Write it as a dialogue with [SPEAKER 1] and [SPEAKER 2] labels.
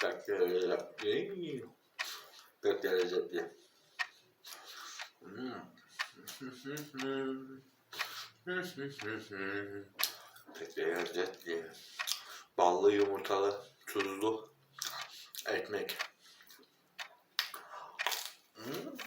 [SPEAKER 1] Kaç derece yapayım? Kaç derece yapayım? Kaç derece yapayım? Ballı yumurtalı, tuzlu ekmek. Hmm.